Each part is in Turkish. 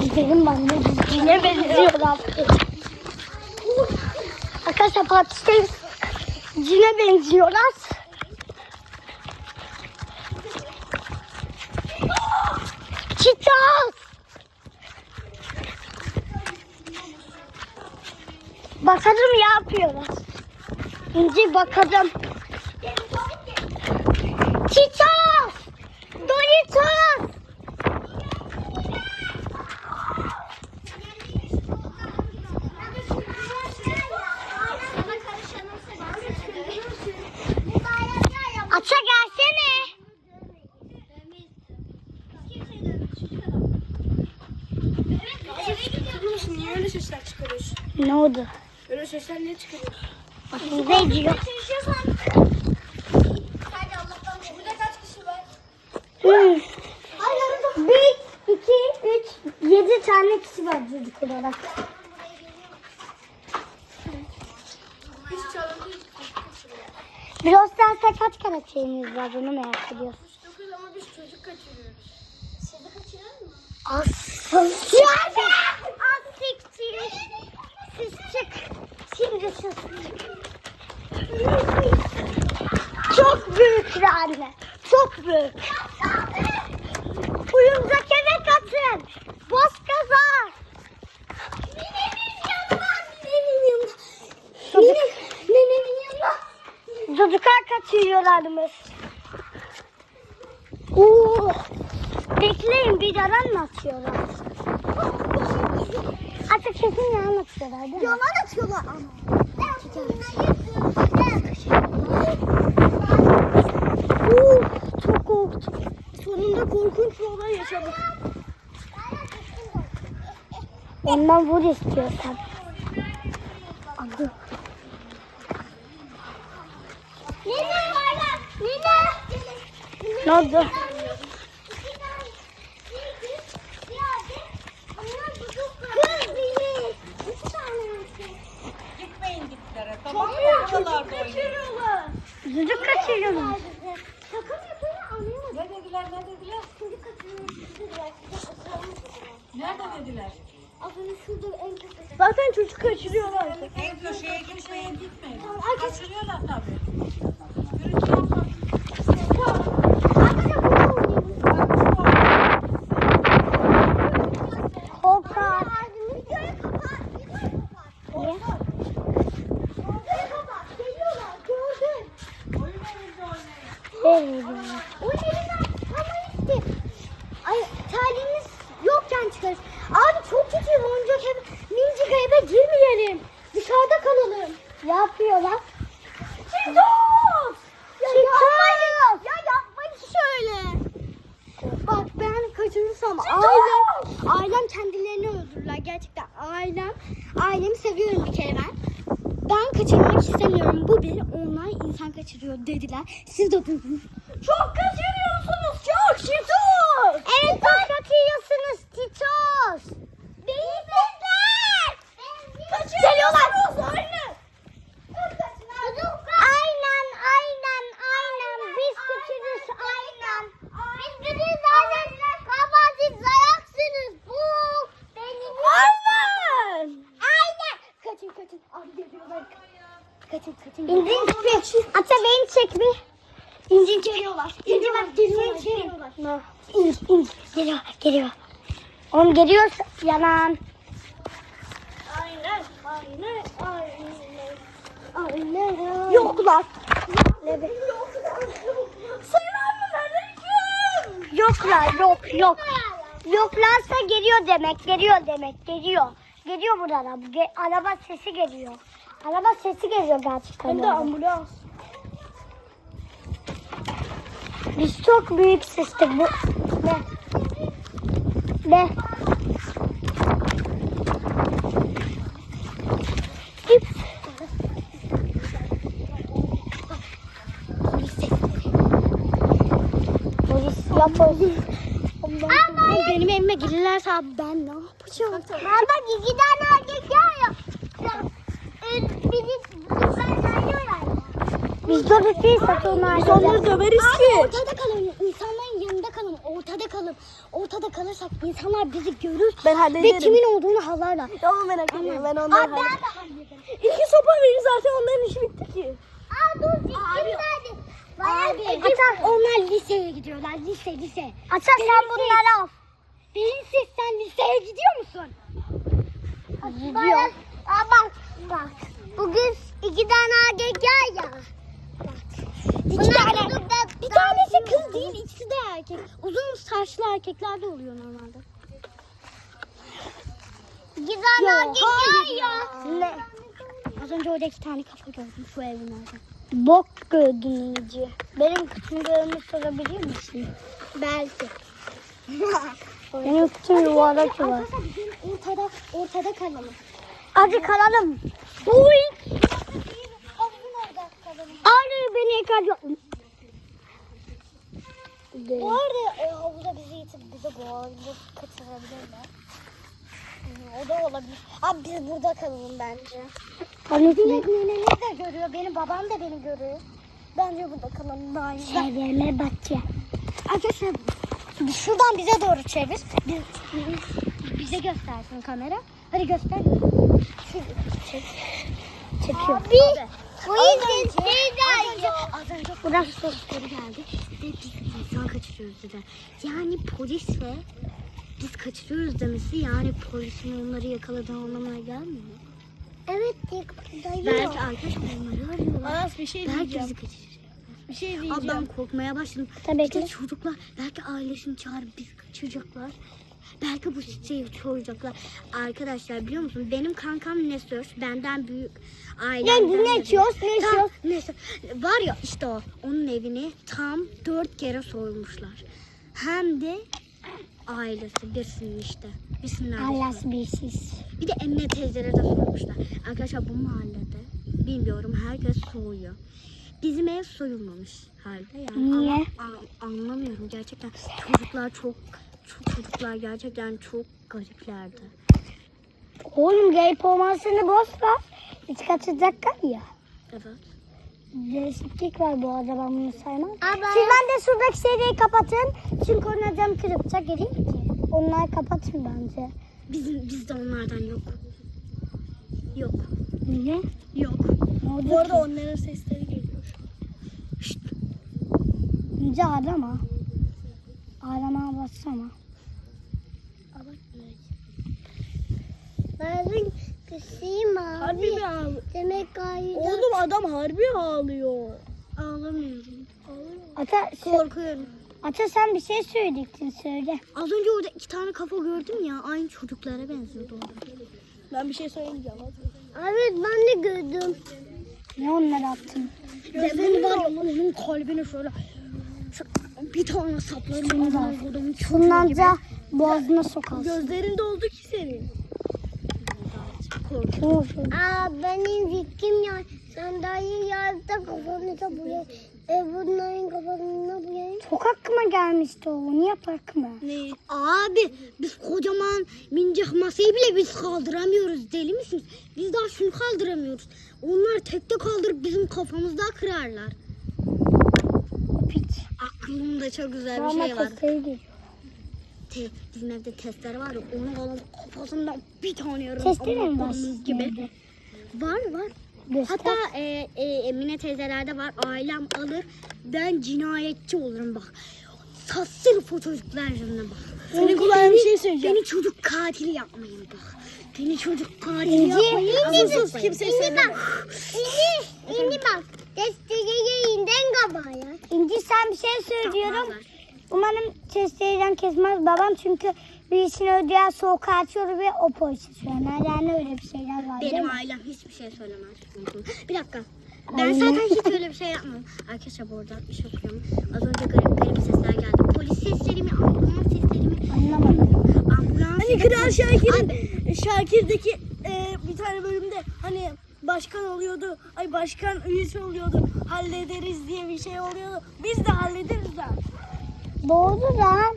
Gidelim ben de cine benziyorlar. Arkadaşlar partisteyiz. Cine benziyorlar. Çitos. Bakalım ne yapıyorlar. İnci bakalım. Çitos. Doritos. Ata gelsene. Niye öyle sesler çıkarıyorsun? Ne oldu? Öyle sesler? Ne diyor? Burada kaç kişi var? Üç. Bir, iki, üç, yedi tane kişi var çocuk olarak. Brawl Stars'ta kaç karakteriniz var onu merak ediyoruz. 9 ama biz çocuk kaçırıyoruz. Sizi kaçırır mı? Asıl. Asiktir. Siz çık. Şimdi çık. Çok büyük anne. Çok büyük. Oyuncak eve katın. Boz kazar. Nenemin yanında. Nenemin yanında. Nene, nenemin yanında. Çocuklar kaçıyorlarmış. Oo. Bekleyin bir yalan mı atıyorlar? Artık kesin yalan atıyorlar değil mi? Yalan atıyorlar ama. Oo, çok korktum. Sonunda korkunç bir olay yaşadık. Ondan vur istiyorsan. Adı. Nene Nene. Ne oldu? Gitmeyin diplere tamam mı? Çocuk Oralarda oynayın. kaçırıyorlar. Çocuk kaçırıyorlar. Ne dediler ne dediler? Nerede dediler? Zaten çocuk kaçırıyorlar. En köşeye gitmeyin gitmeyin. Kaçırıyorlar tabii. Gürültü yapma. Hopa. Niye? Sevmiyorum. Ay talihimiz yokken çıkarız. Abi çok kötü oyuncak ev. Mincik eve girmeyelim. Dışarıda kalalım. Ne yapıyorlar? Çitos! Ya yapmayın. Ya yapmayın şöyle. Bak ben kaçırırsam ailem, ailem kendilerini öldürürler. Gerçekten ailem, ailemi seviyorum bir kere ben. Ben kaçırmak istemiyorum. Bu bir onlar insan kaçırıyor dediler. Siz de duydunuz. Çok kaçırıyorsunuz çok Çitos! Evet çok kaçırıyorsunuz Titos. Beyinler! Geliyorlar. Aynen aynen aynen biz kaçırırız aynen. Biz kaçırırız aynen. Baba siz ayaksınız. Bu benim. Aynen. Aynen. Kaçın kaçın. Abi geliyorlar. Kaçın kaçın. İncin çek. Ata beni çek bir. İncin çek. Geliyorlar. Geliyorlar. Ne? İnci inci geliyor geliyor. Oğlum geliyor yalan. Aynen. Aynen. Aynen. Aynen. Yoklar. Ne be? Selamünaleyküm. Yoklar yok yok. Yoklarsa geliyor demek geliyor demek geliyor. Geliyor buradan. Ge- araba sesi geliyor. Araba sesi geliyor gerçekten. Hem de ambulans. Biz çok büyük sestik bu. Ne? Ne? Üps. Polis ya polis. Ama Benim evime gelirlerse abi ben ne yapacağım? Baba iki tane erkek geliyor. Biri bizden arıyorlar. Biz de değil satın Biz onları döveriz Abi ki. ortada kalın. İnsanların yanında kalın. Ortada kalın. ortada kalırsak insanlar bizi görür Ben ve hallederim. kimin olduğunu halarlar. Tamam merak etme ben onları Abi ben de hallederim. İki sopa verin zaten onların işi bitti ki. Aa dur zikrim nerede? Abi Ata, onlar liseye gidiyorlar. Lise lise. Ata sen bunları al. Beyinsiz sen liseye gidiyor musun? Gidiyor. Aa bak bak. Bugün iki tane ya ya. İki Bunlar tane. Bir tanesi kız değil, ikisi de erkek. Uzun saçlı erkekler de oluyor normalde. Erkek hayır ya. Ne? Az önce orada iki tane kafa gördüm şu evin orada. Bok gördün iyice. Benim küçümlerimi sorabilir misin? Belki. Benim küçüm yuvarlak yuvarlak. Ortada, ortada kalalım. Hadi kalalım. Uy. Ağrı beni yakaladı. Bu arada e, havuza bizi itip bize boğazı kaçırabilirler. O da olabilir. Abi biz burada kalalım bence. Dilek nenemiz de görüyor. Benim babam da beni görüyor. Bence burada kalalım daha iyi. Sevme bahçe. Arkadaşlar şuradan bize doğru çevir. Biz, bize göstersin kamera. Hadi göster. Çekiyor. Abi. Bu Az yüzden önce, şeyler az önce Burası polis polisleri geldi ve biz insan kaçırıyoruz dedi. Yani polis ve biz kaçırıyoruz demesi yani polisin onları yakaladığı anlamına gelmiyor. Evet Belki arkadaşlar onları arıyorlar. Aras bir şey Belki diyeceğim. bizi kaçıracak. Bir şey diyeceğim. ben korkmaya başladım. Tabii Bir de ki. çocuklar belki ailesini çağırıp bizi kaçıracaklar. Belki bu çiçeği soracaklar. Arkadaşlar biliyor musun benim kankam Nesör benden büyük ailemden. Ne, ne içiyoruz, ne içiyoruz? Nesör. Var ya işte o onun evini tam dört kere soymuşlar. Hem de ailesi birisinin işte. Birisinin ailesi. Allah'sı birsiz. Bir de Emine teyzelere de sormuşlar. Arkadaşlar bu mahallede bilmiyorum herkes soğuyor. Bizim ev soyulmamış halde yani. Niye? Ama an- anlamıyorum gerçekten. Çocuklar çok çok çocuklar gerçekten çok gariplerdi. Oğlum gayip olmasını boş ver. Hiç kaçacaklar ya. Evet. Değişiklik var bu arada ben bunu saymam. Siz ben de şuradaki seriyi kapatın. Çünkü ona cam kırıpça gireyim ki. Onlar kapatın bence. Bizim bizde onlardan yok. Yok. Niye? Yok. Bu arada ki? onların sesleri geliyor şu an. Şşt. İnce ağlama. Bassana. Ben kısayım Harbi mi ağlıyor? Demek gayet. Oğlum adam harbi ağlıyor. Ağlamıyorum. Ata, Korkuyorum. Ata sen bir şey söyledin söyle. Az önce orada iki tane kafa gördüm ya. Aynı çocuklara benziyordu orada. Ben bir şey söyleyeceğim. Evet ben de gördüm. Ne onlar attın? Ben var ya onun kalbine şöyle bir tane Şundan gibi. da boğazına sokarsın. Gözlerin doldu ki senin. Korkuyorum. Aa benim fikrim ya. Sandalye yazda kafanıza buraya. E bunların kafalarına buraya. Çok aklıma gelmişti o. Onu yapak mı? Ne? Abi biz kocaman mincik masayı bile biz kaldıramıyoruz. Deli misiniz? Biz daha şunu kaldıramıyoruz. Onlar tekte kaldırıp bizim kafamızda kırarlar. Aklımda çok güzel bir şey var. Te, bizim evde testere var ya onu alıp kafasından bir tane yarım. Testere mi var gibi. Var var. Göster. Hatta e, e, Emine teyzelerde var. Ailem alır. Ben cinayetçi olurum bak. O çocuklar yüzünden bak. Senin kulağına bir şey söyleyeceğim. Beni çocuk katili yapmayın bak. Beni çocuk katili İnci, yapmayın. İnci, Sus yapmayın. kimseye söyleme. İnci, İnci bak. Testereyi inden kabaya. İnci sen bir şey söylüyorum. Umarım testereden kesmez babam çünkü birisini ödeyen soğuk açıyor ve o polisi söyler. Yani öyle bir şeyler var Benim ailem hiçbir şey söylemez. Bir dakika. Ben zaten hiç öyle bir şey yapmam. Arkadaşlar bu arada bir şey söyleyeyim. Az önce garip garip sesler geldi. Polis sesleri mi? Ambulans sesleri mi? Anlamadım. Ambulans Hani Kral Şakir'in Şakir'deki e, bir tane bölümde hani başkan oluyordu. Ay başkan üyesi oluyordu. Hallederiz diye bir şey oluyordu. Biz de hallederiz lan. Doğru lan.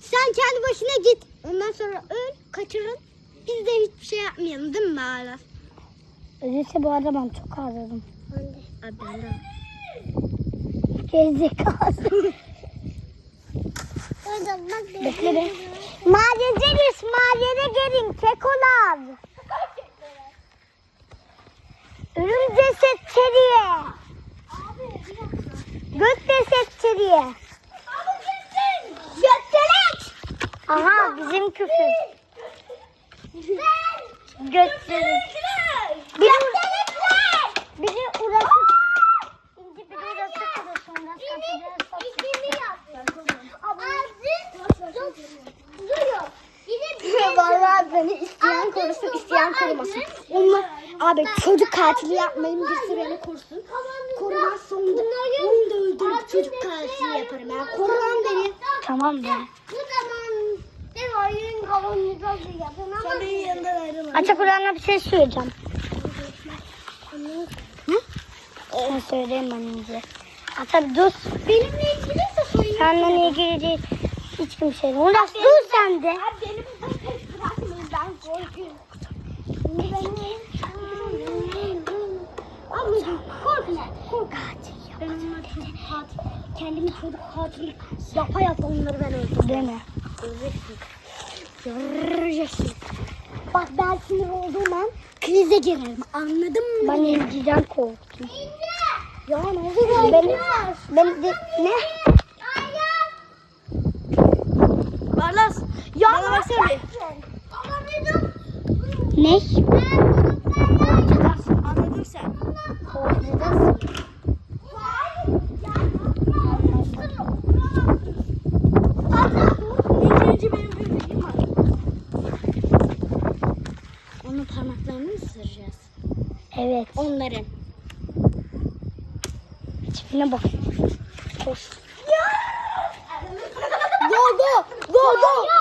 Sen kendi başına git. Ondan sonra öl, kaçırın. Biz de hiçbir şey yapmayalım değil mi Bağlar? Öyleyse bu adam ben çok ağladım. Abi ben de. Gerizekalı. Bekle be. Mahalleceyiz. Mahallede gelin. Kekolar. Örümce setçeriye. Gökte setçeriye. Gökdelek. Aha bizim küfür. Gökdelek. Katili yapmayın, birisi beni korusun. Korumazsa onu da, onu da öldürüp çocuk katili yaparım. Yani koruman beni. Tamam be. Bu zaman oyun kavanozu yapın ama... Sen benim yanından ayrılma. Açık Kur'an'a bir şey söyleyeceğim. Hı? Sen söyleyeyim önce. Ata dur. Benimle ilgiliyse sorayım. Senden ilgili değil. Hiç kimseyle. Uğraş dur sen de. Abi beni burada tek bırakmayın ben korkuyorum. Şimdi Abi korkma. Kork. Ben onları çocuk katil, kendimi çocuk katili yapa yapa onları ben öldürürüm. Deme. Göreceksin. Bak ben sinir olduğum an krize girerim. Anladın mı? Ben İnci'den korktum. Ya ne oldu? Ben, ben de, ne? Barlas. Ya Bana baksana. Ne? Anladın sen. İkinci benim var. Onun parmaklarını mı ısıracağız? Evet. Onların. Tipine bak. Koş. Go go go go go.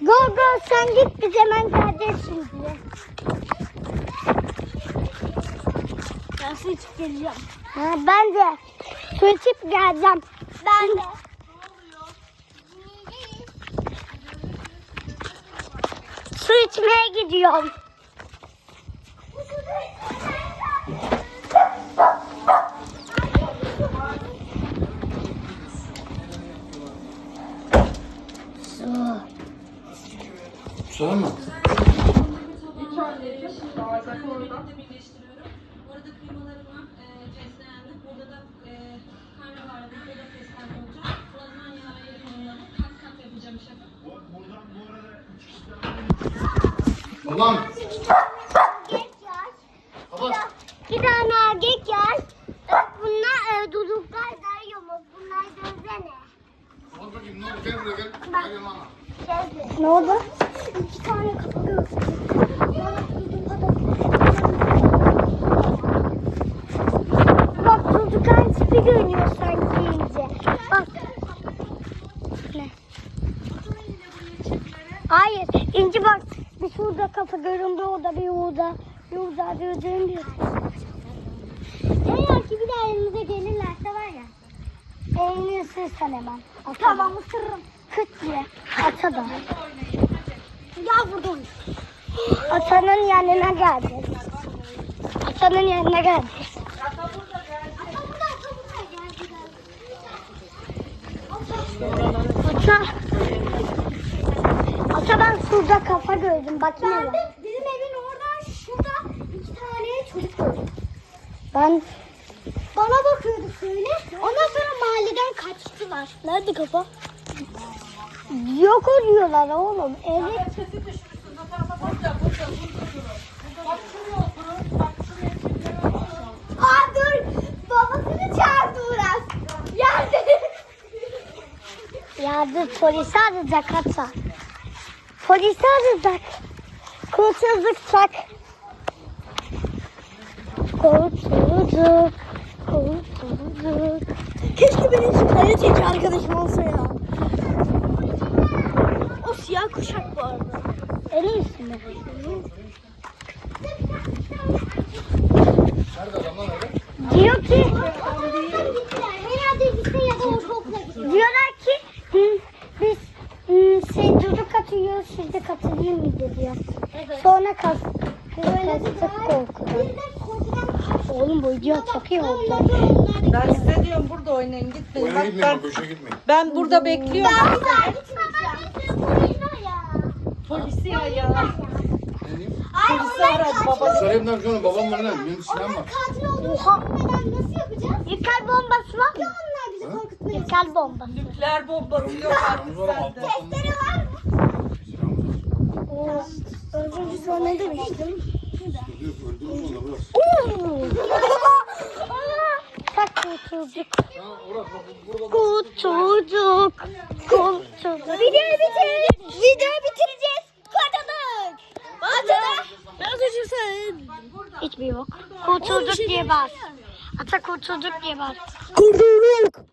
Go go sen git biz hemen geleceğiz şimdi. Ben su içip geleceğim. Ha, ben de su içip geleceğim. Ben de. Su içmeye gidiyorum. Sonra mı? Orada Babam. Baba. Bir tane erkek yer. Bunlar e, duduklar dayıyormuş. Bunlar gözene. Bak bakayım ne oldu? Gel buraya gel. Gel yanıma. Ne oldu? İki tane kafa. Bak çocukların tipi görünüyor sanki iyice. Bak. Ne? Hayır. İnci bak. Bir şurada kafa göründü. O da bir orada. Bir orada bir göründü. Eğer ki bir daha elimize gelirlerse var ya. Elini ısırsan hemen. Ata Tamam ısırırım. Kıt diye. Ata da. Ya burada oyun. Atanın yanına geldi. Atanın yanına geldi. Ata. Ata ben şurada kafa gördüm. Bak yine Ben de bizim evin orada şurada iki tane çocuk gördüm. Ben Bana bakıyordu şöyle. Ondan sonra mahalleden kaçtılar. nerede kafa? Yok oluyorlar oğlum. Evet. Burada, burada, burada. Aa dur. Babasını çağırdı Uras. Geldi. Yardım polisi arayacak hatta. Polisi arayacak. Kurtulduk çak. Kurtulduk. Kurtulduk. Keşke benim şu kaya çekici arkadaşım olsa ya. O siyah kuşak bu arada. En iyisi mi? Nerede adamlar nerede? Diyor ki, Herhalde ya da gidiyor. diyorlar ki hı, biz hı, şey çocuk atıyor, siz de katılayım mı Sonra kas. Böyle kastık korkudan. Oğlum bu Video çok iyi oldu. Ben size diyorum burada oynayın gitmeyin. Oyuna Bak gitmeyin ben, bak köşeye gitmeyin. ben burada bekliyorum. Polisi ya ya. Ne diyeyim? Polisi aradı baba. Sarayımdan sonra babam var lan. Benim silahım var. Katil olduğunu bilmeden nasıl yapacağız? İlkay bombası var mı? Onlar bizi korkutmaya İlkay bombası. Nükleer bombası yok artık Silahımız var ama sende. Testere var mı? silahımız var. Önce sonra ne demiştim? Kurtulduk. Kurtulduk. Kurtulduk. Videoyu bitir. Videoyu bitireceğiz. Kurtulduk. Kurtulduk. Biraz sen. Hiçbir yok. Kurtulduk diye bas. Ata kurtulduk diye bas. Kurtulduk.